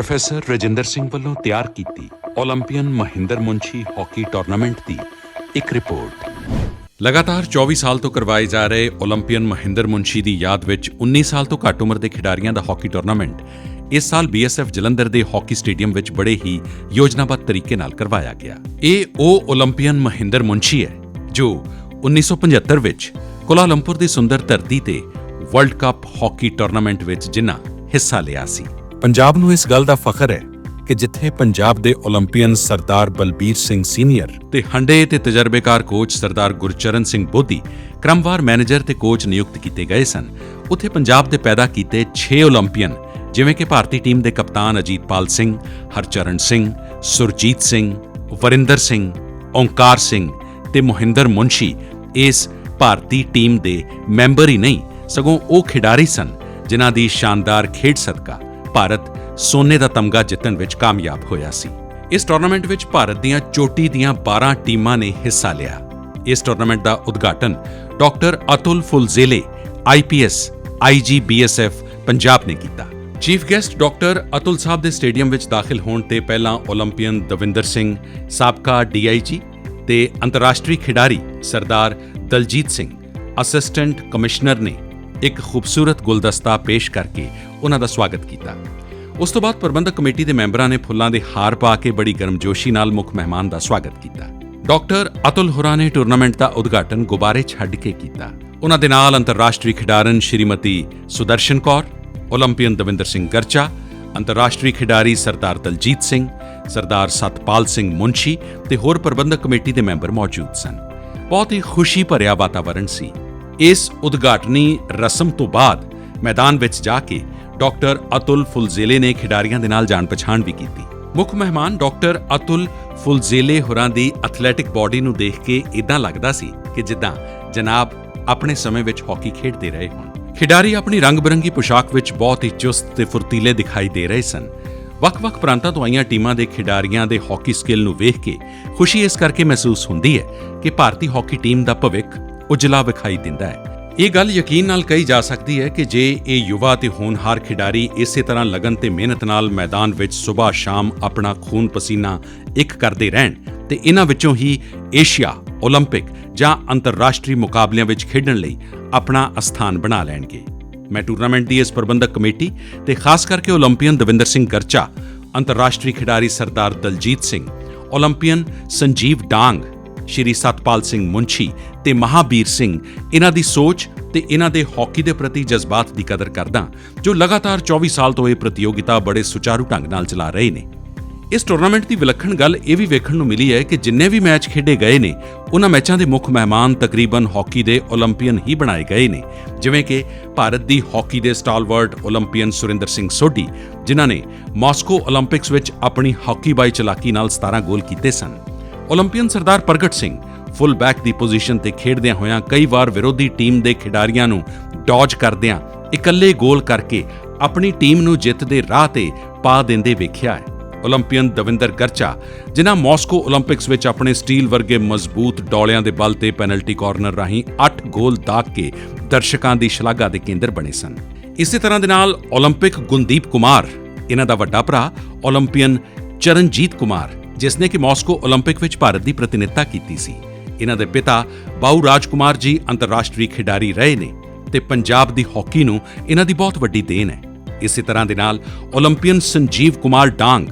Professor Rajinder Singh ਵੱਲੋਂ ਤਿਆਰ ਕੀਤੀ 올림픽ਨ ਮਹਿੰਦਰ ਮੁੰਸ਼ੀ ਹਾਕੀ ਟੂਰਨਾਮੈਂਟ ਦੀ ਇੱਕ ਰਿਪੋਰਟ। ਲਗਾਤਾਰ 24 ਸਾਲ ਤੋਂ ਕਰਵਾਏ ਜਾ ਰਹੇ 올림픽ਨ ਮਹਿੰਦਰ ਮੁੰਸ਼ੀ ਦੀ ਯਾਦ ਵਿੱਚ 19 ਸਾਲ ਤੋਂ ਘੱਟ ਉਮਰ ਦੇ ਖਿਡਾਰੀਆਂ ਦਾ ਹਾਕੀ ਟੂਰਨਾਮੈਂਟ ਇਸ ਸਾਲ ਬੀਐਸਐਫ ਜਲੰਧਰ ਦੇ ਹਾਕੀ ਸਟੇਡੀਅਮ ਵਿੱਚ ਬੜੇ ਹੀ ਯੋਜਨਾਬੱਧ ਤਰੀਕੇ ਨਾਲ ਕਰਵਾਇਆ ਗਿਆ। ਇਹ ਉਹ 올림픽ਨ ਮਹਿੰਦਰ ਮੁੰਸ਼ੀ ਹੈ ਜੋ 1975 ਵਿੱਚ ਕੁਲਾਲੰਪੁਰ ਦੀ ਸੁੰਦਰ ਧਰਤੀ ਤੇ ਵਰਲਡ ਕੱਪ ਹਾਕੀ ਟੂਰਨਾਮੈਂਟ ਵਿੱਚ ਜਿੰਨਾ ਹਿੱਸਾ ਲਿਆ ਸੀ। ਪੰਜਾਬ ਨੂੰ ਇਸ ਗੱਲ ਦਾ ਫਖਰ ਹੈ ਕਿ ਜਿੱਥੇ ਪੰਜਾਬ ਦੇ 올림픽ੀਅਨ ਸਰਦਾਰ ਬਲਬੀਰ ਸਿੰਘ ਸੀਨੀਅਰ ਤੇ ਹੰਡੇ ਤੇ ਤਜਰਬੇਕਾਰ ਕੋਚ ਸਰਦਾਰ ਗੁਰਚਰਨ ਸਿੰਘ ਬੋਧੀ ਕ੍ਰਮਵਾਰ ਮੈਨੇਜਰ ਤੇ ਕੋਚ ਨਿਯੁਕਤ ਕੀਤੇ ਗਏ ਸਨ ਉੱਥੇ ਪੰਜਾਬ ਦੇ ਪੈਦਾ ਕੀਤੇ 6 올림픽ੀਅਨ ਜਿਵੇਂ ਕਿ ਭਾਰਤੀ ਟੀਮ ਦੇ ਕਪਤਾਨ ਅਜੀਤਪਾਲ ਸਿੰਘ, ਹਰਚਰਨ ਸਿੰਘ, ਸੁਰਜੀਤ ਸਿੰਘ, ਵਰਿੰਦਰ ਸਿੰਘ, ਓੰਕਾਰ ਸਿੰਘ ਤੇ ਮੋਹਿੰਦਰ ਮੁੰਸ਼ੀ ਇਸ ਭਾਰਤੀ ਟੀਮ ਦੇ ਮੈਂਬਰ ਹੀ ਨਹੀਂ ਸਗੋਂ ਉਹ ਖਿਡਾਰੀ ਸਨ ਜਿਨ੍ਹਾਂ ਦੀ ਸ਼ਾਨਦਾਰ ਖੇਡ ਸਦਕਾ ਭਾਰਤ ਸੋਨੇ ਦਾ ਤਮਗਾ ਜਿੱਤਣ ਵਿੱਚ ਕਾਮਯਾਬ ਹੋਇਆ ਸੀ। ਇਸ ਟੂਰਨਾਮੈਂਟ ਵਿੱਚ ਭਾਰਤ ਦੀਆਂ ਚੋਟੀ ਦੀਆਂ 12 ਟੀਮਾਂ ਨੇ ਹਿੱਸਾ ਲਿਆ। ਇਸ ਟੂਰਨਾਮੈਂਟ ਦਾ ਉਦਘਾਟਨ doctor Atul Phuljele IPS IG BSF Punjab ਨੇ ਕੀਤਾ। Chief guest doctor Atul Sahib ਦੇ ਸਟੇਡੀਅਮ ਵਿੱਚ ਦਾਖਲ ਹੋਣ ਤੇ ਪਹਿਲਾਂ 올림ਪੀਅਨ ਦਵਿੰਦਰ ਸਿੰਘ, ਸਾਬਕਾ ਡੀਆਈਜੀ ਤੇ ਅੰਤਰਰਾਸ਼ਟਰੀ ਖਿਡਾਰੀ ਸਰਦਾਰ ਦਲਜੀਤ ਸਿੰਘ, ਅਸਿਸਟੈਂਟ ਕਮਿਸ਼ਨਰ ਨੇ ਇੱਕ ਖੂਬਸੂਰਤ ਗੁਲਦਸਤਾ ਪੇਸ਼ ਕਰਕੇ ਉਹਨਾਂ ਦਾ ਸਵਾਗਤ ਕੀਤਾ। ਉਸ ਤੋਂ ਬਾਅਦ ਪ੍ਰਬੰਧਕ ਕਮੇਟੀ ਦੇ ਮੈਂਬਰਾਂ ਨੇ ਫੁੱਲਾਂ ਦੇ ਹਾਰ ਪਾ ਕੇ ਬੜੀ ਗਰਮਜੋਸ਼ੀ ਨਾਲ ਮੁੱਖ ਮਹਿਮਾਨ ਦਾ ਸਵਾਗਤ ਕੀਤਾ। ਡਾਕਟਰ ਅਤੁਲ ਹੁਰਾ ਨੇ ਟੂਰਨਾਮੈਂਟ ਦਾ ਉਦਘਾਟਨ ਗੁਬਾਰੇ ਛੱਡ ਕੇ ਕੀਤਾ। ਉਹਨਾਂ ਦੇ ਨਾਲ ਅੰਤਰਰਾਸ਼ਟਰੀ ਖਿਡਾਰਨ ਸ਼੍ਰੀਮਤੀ ਸੁਦਰਸ਼ਨ ਕੌਰ 올림픽ੀਅਨ ਦਵਿੰਦਰ ਸਿੰਘ ਗਰਚਾ, ਅੰਤਰਰਾਸ਼ਟਰੀ ਖਿਡਾਰੀ ਸਰਦਾਰ ਦਲਜੀਤ ਸਿੰਘ, ਸਰਦਾਰ ਸਤਪਾਲ ਸਿੰਘ ਮੁੰਸ਼ੀ ਤੇ ਹੋਰ ਪ੍ਰਬੰਧਕ ਕਮੇਟੀ ਦੇ ਮੈਂਬਰ ਮੌਜੂਦ ਸਨ। ਬਹੁਤ ਹੀ ਖੁਸ਼ੀ ਭਰਿਆ ਵਾਤਾਵਰਣ ਸੀ। ਇਸ ਉਦਘਾਟਨੀ ਰਸਮ ਤੋਂ ਬਾਅਦ ਮੈਦਾਨ ਵਿੱਚ ਜਾ ਕੇ ਡਾਕਟਰ ਅਤੁਲ ਫੁਲਜ਼ੇਲੇ ਨੇ ਖਿਡਾਰੀਆਂ ਦੇ ਨਾਲ ਜਾਣ ਪਛਾਣ ਵੀ ਕੀਤੀ। ਮੁੱਖ ਮਹਿਮਾਨ ਡਾਕਟਰ ਅਤੁਲ ਫੁਲਜ਼ੇਲੇ ਹੋਰਾਂ ਦੀ ਐਥਲੈਟਿਕ ਬਾਡੀ ਨੂੰ ਦੇਖ ਕੇ ਇਦਾਂ ਲੱਗਦਾ ਸੀ ਕਿ ਜਿੱਦਾਂ ਜਨਾਬ ਆਪਣੇ ਸਮੇਂ ਵਿੱਚ ਹਾਕੀ ਖੇਡਦੇ ਰਹੇ ਹੋਣ। ਖਿਡਾਰੀ ਆਪਣੀ ਰੰਗ-ਬਰੰਗੀ ਪੋਸ਼ਾਕ ਵਿੱਚ ਬਹੁਤ ਹੀ ਚੁਸਤ ਤੇ ਫੁਰਤੀਲੇ ਦਿਖਾਈ ਦੇ ਰਹੇ ਸਨ। ਵੱਖ-ਵੱਖ ਪ੍ਰਾਂਤਾਂ ਤੋਂ ਆਈਆਂ ਟੀਮਾਂ ਦੇ ਖਿਡਾਰੀਆਂ ਦੇ ਹਾਕੀ ਸਕਿੱਲ ਨੂੰ ਵੇਖ ਕੇ ਖੁਸ਼ੀ ਇਸ ਕਰਕੇ ਮਹਿਸੂਸ ਹੁੰਦੀ ਹੈ ਕਿ ਭਾਰਤੀ ਹਾਕੀ ਟੀਮ ਦਾ ਭਵਿੱਖ ਉਜਲਾ ਵਿਖਾਈ ਦਿੰਦਾ ਹੈ। ਇਹ ਗੱਲ ਯਕੀਨ ਨਾਲ ਕਹੀ ਜਾ ਸਕਦੀ ਹੈ ਕਿ ਜੇ ਇਹ ਯੁਵਾ ਤੇ ਹੋਣਹਾਰ ਖਿਡਾਰੀ ਇਸੇ ਤਰ੍ਹਾਂ ਲਗਨ ਤੇ ਮਿਹਨਤ ਨਾਲ ਮੈਦਾਨ ਵਿੱਚ ਸਵੇਰ ਸ਼ਾਮ ਆਪਣਾ ਖੂਨ ਪਸੀਨਾ ਇੱਕ ਕਰਦੇ ਰਹਿਣ ਤੇ ਇਹਨਾਂ ਵਿੱਚੋਂ ਹੀ ਏਸ਼ੀਆ, 올림픽 ਜਾਂ ਅੰਤਰਰਾਸ਼ਟਰੀ ਮੁਕਾਬਲਿਆਂ ਵਿੱਚ ਖੇਡਣ ਲਈ ਆਪਣਾ ਅਸਥਾਨ ਬਣਾ ਲੈਣਗੇ। ਮੈਂ ਟੂਰਨਾਮੈਂਟ ਦੀ ਇਸ ਪ੍ਰਬੰਧਕ ਕਮੇਟੀ ਤੇ ਖਾਸ ਕਰਕੇ 올림픽ੀਅਨ ਦਵਿੰਦਰ ਸਿੰਘ ਗਰਚਾ, ਅੰਤਰਰਾਸ਼ਟਰੀ ਖਿਡਾਰੀ ਸਰਦਾਰ ਦਲਜੀਤ ਸਿੰਘ, 올림픽ੀਅਨ ਸੰਜੀਵ ਡਾਂਗ, ਸ਼੍ਰੀ ਸਤਪਾਲ ਸਿੰਘ ਮੁੰਛੀ ਤੇ ਮਹਾਬੀਰ ਸਿੰਘ ਇਹਨਾਂ ਦੀ ਸੋਚ ਤੇ ਇਹਨਾਂ ਦੇ ਹਾਕੀ ਦੇ ਪ੍ਰਤੀ ਜਜ਼ਬਾਤ ਦੀ ਕਦਰ ਕਰਦਾ ਜੋ ਲਗਾਤਾਰ 24 ਸਾਲ ਤੋਂ ਇਹ ਪ੍ਰਤੀਯੋਗਿਤਾ ਬੜੇ ਸੁਚਾਰੂ ਢੰਗ ਨਾਲ ਚਲਾ ਰਹੇ ਨੇ। ਇਸ ਟੂਰਨਾਮੈਂਟ ਦੀ ਵਿਲੱਖਣ ਗੱਲ ਇਹ ਵੀ ਵੇਖਣ ਨੂੰ ਮਿਲੀ ਹੈ ਕਿ ਜਿੰਨੇ ਵੀ ਮੈਚ ਖੇਡੇ ਗਏ ਨੇ, ਉਹਨਾਂ ਮੈਚਾਂ ਦੇ ਮੁੱਖ ਮਹਿਮਾਨ ਤਕਰੀਬਨ ਹਾਕੀ ਦੇ 올림픽ਨ ਹੀ ਬਣਾਏ ਗਏ ਨੇ। ਜਿਵੇਂ ਕਿ ਭਾਰਤ ਦੀ ਹਾਕੀ ਦੇ ਸਟਾਲਵਰਟ 올림픽ਨ ਸੁਰਿੰਦਰ ਸਿੰਘ ਸੋਢੀ, ਜਿਨ੍ਹਾਂ ਨੇ ਮਾਸਕੋ 올림픽ਸ ਵਿੱਚ ਆਪਣੀ ਹਾਕੀ ਬਾਈ ਚਲਾਕੀ ਨਾਲ 17 ਗੋਲ ਕੀਤੇ ਸਨ। 올림픽ਨ ਸਰਦਾਰ ਪ੍ਰਗਟ ਸਿੰਘ ਫੁੱਲ ਬੈਕ ਦੀ ਪੋਜੀਸ਼ਨ ਤੇ ਖੇਡਦਿਆਂ ਹੋਇਆਂ ਕਈ ਵਾਰ ਵਿਰੋਧੀ ਟੀਮ ਦੇ ਖਿਡਾਰੀਆਂ ਨੂੰ ਡੌਜ ਕਰਦਿਆਂ ਇਕੱਲੇ ਗੋਲ ਕਰਕੇ ਆਪਣੀ ਟੀਮ ਨੂੰ ਜਿੱਤ ਦੇ ਰਾਹ ਤੇ ਪਾ ਦਿੰਦੇ ਵੇਖਿਆ ਹੈ। 올림ਪੀਅਨ ਦਵਿੰਦਰ ਗਰਚਾ, ਜਿਨ੍ਹਾਂ ਮਾਸਕੋ 올림픽ਸ ਵਿੱਚ ਆਪਣੇ ਸਟੀਲ ਵਰਗੇ ਮਜ਼ਬੂਤ ਡੌਲਿਆਂ ਦੇ ਬਲ ਤੇ ਪੈਨਲਟੀ ਕਾਰਨਰ ਰਾਹੀਂ 8 ਗੋਲ ਦਾਗ ਕੇ ਦਰਸ਼ਕਾਂ ਦੀ ਸ਼ਲਾਘਾ ਦੇ ਕੇਂਦਰ ਬਣੇ ਸਨ। ਇਸੇ ਤਰ੍ਹਾਂ ਦੇ ਨਾਲ 올림픽 ਗੁੰਦੀਪ ਕੁਮਾਰ ਇਹਨਾਂ ਦਾ ਵੱਡਾ ਭਰਾ 올림ਪੀਅਨ ਚਰਨਜੀਤ ਕੁਮਾਰ, ਜਿਸ ਨੇ ਕਿ ਮਾਸਕੋ 올림픽 ਵਿੱਚ ਭਾਰਤ ਦੀ ਪ੍ਰਤੀਨਿਧਤਾ ਕੀਤੀ ਸੀ। ਇਹਨਾਂ ਦੇ ਪਿਤਾ ਬਾਉ ਰਾਜਕੁਮਾਰ ਜੀ ਅੰਤਰਰਾਸ਼ਟਰੀ ਖਿਡਾਰੀ ਰਹੇ ਨੇ ਤੇ ਪੰਜਾਬ ਦੀ ਹਾਕੀ ਨੂੰ ਇਹਨਾਂ ਦੀ ਬਹੁਤ ਵੱਡੀ ਦੇਣ ਹੈ। ਇਸੇ ਤਰ੍ਹਾਂ ਦੇ ਨਾਲ 올림픽ੀਅਨ ਸੰਜੀਵ ਕੁਮਾਰ ਡਾਂਗ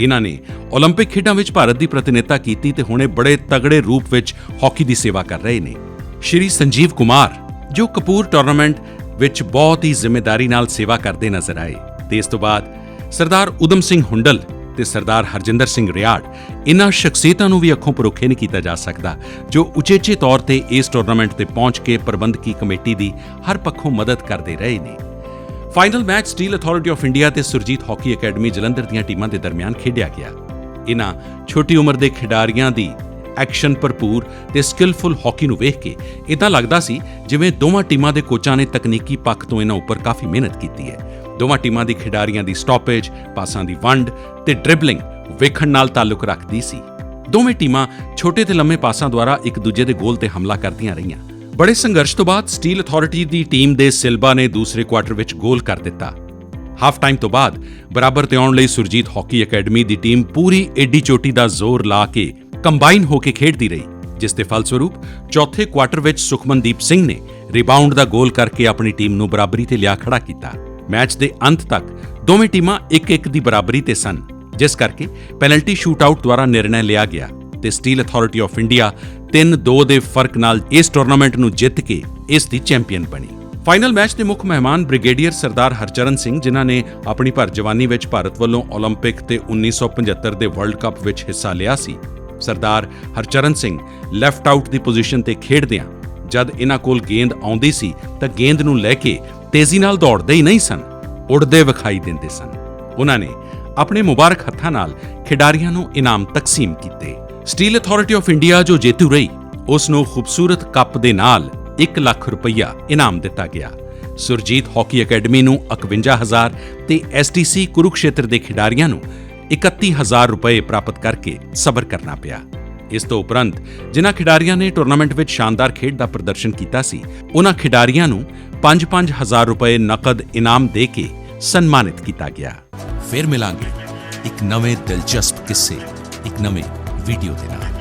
ਇਹਨਾਂ ਨੇ 올림픽 ਖੇਡਾਂ ਵਿੱਚ ਭਾਰਤ ਦੀ ਪ੍ਰਤੀਨਿਧਤਾ ਕੀਤੀ ਤੇ ਹੁਣੇ ਬੜੇ ਤਗੜੇ ਰੂਪ ਵਿੱਚ ਹਾਕੀ ਦੀ ਸੇਵਾ ਕਰ ਰਹੇ ਨੇ। ਸ਼੍ਰੀ ਸੰਜੀਵ ਕੁਮਾਰ, ਜੋ ਕਪੂਰ ਟੂਰਨਾਮੈਂਟ ਵਿੱਚ ਬਹੁਤ ਹੀ ਜ਼ਿੰਮੇਵਾਰੀ ਨਾਲ ਸੇਵਾ ਕਰਦੇ ਨਜ਼ਰ ਆਏ ਤੇ ਇਸ ਤੋਂ ਬਾਅਦ ਸਰਦਾਰ ਉਦਮ ਸਿੰਘ ਹੁੰਡਲ ਤੇ ਸਰਦਾਰ ਹਰਜਿੰਦਰ ਸਿੰਘ ਰਿਆੜ, ਇਨ੍ਹਾਂ ਸ਼ਖਸੀਅਤਾਂ ਨੂੰ ਵੀ ਅੱਖੋਂ ਪਰੋਖੇ ਨਹੀਂ ਕੀਤਾ ਜਾ ਸਕਦਾ, ਜੋ ਉਚੇਚੇ ਤੌਰ ਤੇ ਇਸ ਟੂਰਨਾਮੈਂਟ ਤੇ ਪਹੁੰਚ ਕੇ ਪ੍ਰਬੰਧਕੀ ਕਮੇਟੀ ਦੀ ਹਰ ਪੱਖੋਂ ਮਦਦ ਕਰਦੇ ਰਹੇ ਨੇ। Final match steel authority of India ਤੇ ਸੁਰਜੀਤ ਹਾਕੀ ਅਕੈਡਮੀ ਜਲੰਧਰ ਦੀਆਂ ਟੀਮਾਂ ਦੇ ਦਰਮਿਆਨ ਖੇਡਿਆ ਗਿਆ। ਇਨ੍ਹਾਂ ਛੋਟੀ ਉਮਰ ਦੇ ਖਿਡਾਰੀਆਂ ਦੀ ਐਕਸ਼ਨ ਭਰਪੂਰ ਤੇ ਸਕਿੱਲਫੁਲ ਹਾਕੀ ਨੂੰ ਵੇਖ ਕੇ ਇਦਾਂ ਲੱਗਦਾ ਸੀ ਜਿਵੇਂ ਦੋਵਾਂ ਟੀਮਾਂ ਦੇ ਕੋਚਾਂ ਨੇ ਤਕਨੀਕੀ ਪੱਖ ਤੋਂ ਇਹਨਾਂ ਉੱਪਰ ਕਾਫੀ ਮਿਹਨਤ ਕੀਤੀ ਹੈ। ਦੋਵਾਂ ਟੀਮਾਂ ਦੀ ਖਿਡਾਰੀਆਂ ਦੀ ਸਟਾਪੇਜ ਪਾਸਾਂ ਦੀ ਵੰਡ ਤੇ ਡ੍ਰਿਬਲਿੰਗ ਵੇਖਣ ਨਾਲ ਤਾਲੁਕ ਰੱਖਦੀ ਸੀ। ਦੋਵੇਂ ਟੀਮਾਂ ਛੋਟੇ ਤੇ ਲੰਮੇ ਪਾਸਾਂ ਦੁਆਰਾ ਇੱਕ ਦੂਜੇ ਦੇ ਗੋਲ ਤੇ ਹਮਲਾ ਕਰਦੀਆਂ ਰਹੀਆਂ। ਬੜੇ ਸੰਘਰਸ਼ ਤੋਂ ਬਾਅਦ ਸਟੀਲ ਅਥਾਰਟੀ ਦੀ ਟੀਮ ਦੇ ਸਿਲਬਾ ਨੇ ਦੂਸਰੇ ਕੁਆਟਰ ਵਿੱਚ ਗੋਲ ਕਰ ਦਿੱਤਾ। ਹਾਫ ਟਾਈਮ ਤੋਂ ਬਾਅਦ ਬਰਾਬਰ ਤੇ ਆਉਣ ਲਈ ਸੁਰਜੀਤ ਹਾਕੀ ਅਕੈਡਮੀ ਦੀ ਟੀਮ ਪੂਰੀ ਏਡੀ ਚੋਟੀ ਦਾ ਜ਼ੋਰ ਲਾ ਕੇ ਕੰਬਾਈਨ ਹੋ ਕੇ ਖੇਡਦੀ ਰਹੀ, ਜਿਸ ਦੇ ਫਲਸਰੂਪ ਚੌਥੇ ਕੁਆਟਰ ਵਿੱਚ ਸੁਖਮਨਦੀਪ ਸਿੰਘ ਨੇ ਰਿਬਾਊਂਡ ਦਾ ਗੋਲ ਕਰਕੇ ਆਪਣੀ ਟੀਮ ਨੂੰ ਬਰਾਬਰੀ ਤੇ ਲਿਆ ਖੜਾ ਕੀਤਾ। ਮੈਚ ਦੇ ਅੰਤ ਤੱਕ ਦੋਵੇਂ ਟੀਮਾਂ 1-1 ਦੀ ਬਰਾਬਰੀ ਤੇ ਸਨ ਜਿਸ ਕਰਕੇ ਪੈਨਲਟੀ ਸ਼ੂਟਆਊਟ ਦੁਆਰਾ ਨਿਰਣੈ ਲਿਆ ਗਿਆ ਤੇ ਸਟੀਲ ਅਥਾਰਟੀ ਆਫ ਇੰਡੀਆ 3-2 ਦੇ ਫਰਕ ਨਾਲ ਇਸ ਟੂਰਨਾਮੈਂਟ ਨੂੰ ਜਿੱਤ ਕੇ ਇਸ ਦੀ ਚੈਂਪੀਅਨ ਬਣੀ ਫਾਈਨਲ ਮੈਚ ਦੇ ਮੁੱਖ ਮਹਿਮਾਨ ਬ੍ਰਿਗੇਡੀਅਰ ਸਰਦਾਰ ਹਰਚਰਨ ਸਿੰਘ ਜਿਨ੍ਹਾਂ ਨੇ ਆਪਣੀ ਭਰ ਜਵਾਨੀ ਵਿੱਚ ਭਾਰਤ ਵੱਲੋਂ 올림픽 ਤੇ 1975 ਦੇ ਵਰਲਡ ਕੱਪ ਵਿੱਚ ਹਿੱਸਾ ਲਿਆ ਸੀ ਸਰਦਾਰ ਹਰਚਰਨ ਸਿੰਘ ਲੈਫਟ ਆਊਟ ਦੀ ਪੋਜੀਸ਼ਨ ਤੇ ਖੇਡਦਿਆਂ ਜਦ ਇਹਨਾਂ ਕੋਲ ਗੇਂਦ ਆਉਂਦੀ ਸੀ ਤਾਂ ਗੇਂਦ ਨੂੰ ਲੈ ਕੇ ਤੇਜ਼ੀ ਨਾਲ ਦੌੜਦੇ ਹੀ ਨਹੀਂ ਸਨ, ਉੜਦੇ ਵਿਖਾਈ ਦਿੰਦੇ ਸਨ। ਉਹਨਾਂ ਨੇ ਆਪਣੇ ਮੁਬਾਰਕ ਹੱਥਾਂ ਨਾਲ ਖਿਡਾਰੀਆਂ ਨੂੰ ਇਨਾਮ ਤਕਸੀਮ ਕੀਤੇ। ਸਟੀਲ ਅਥਾਰਟੀ ਆਫ ਇੰਡੀਆ ਜੋ ਜੇਤੂ ਰਹੀ ਉਸ ਨੂੰ ਖੂਬਸੂਰਤ ਕੱਪ ਦੇ ਨਾਲ 1 ਲੱਖ ਰੁਪਈਆ ਇਨਾਮ ਦਿੱਤਾ ਗਿਆ। ਸੁਰਜੀਤ ਹਾਕੀ ਅਕੈਡਮੀ ਨੂੰ 51000 ਤੇ ਐਸਟੀਸੀ ਕੁਰੂਕਸ਼ੇਤਰ ਦੇ ਖਿਡਾਰੀਆਂ ਨੂੰ 31000 ਰੁਪਏ ਪ੍ਰਾਪਤ ਕਰਕੇ ਸਬਰ ਕਰਨਾ ਪਿਆ। ਇਸ ਤੋਂ ਉਪਰੰਤ, ਜਿਨ੍ਹਾਂ ਖਿਡਾਰੀਆਂ ਨੇ ਟੂਰਨਾਮੈਂਟ ਵਿੱਚ ਸ਼ਾਨਦਾਰ ਖੇਡ ਦਾ ਪ੍ਰਦਰਸ਼ਨ ਕੀਤਾ ਸੀ, ਉਹਨਾਂ ਖਿਡਾਰੀਆਂ ਨੂੰ 5-5000 ਰੁਪਏ ਨਕਦ ਇਨਾਮ ਦੇ ਕੇ ਸਨਮਾਨਿਤ ਕੀਤਾ ਗਿਆ। ਫਿਰ ਮਿਲਾਂਗੇ ਇੱਕ ਨਵੇਂ ਦਿਲਚਸਪ ਕਿੱਸੇ, ਇੱਕ ਨਵੇਂ ਵੀਡੀਓ ਦੇ ਨਾਲ।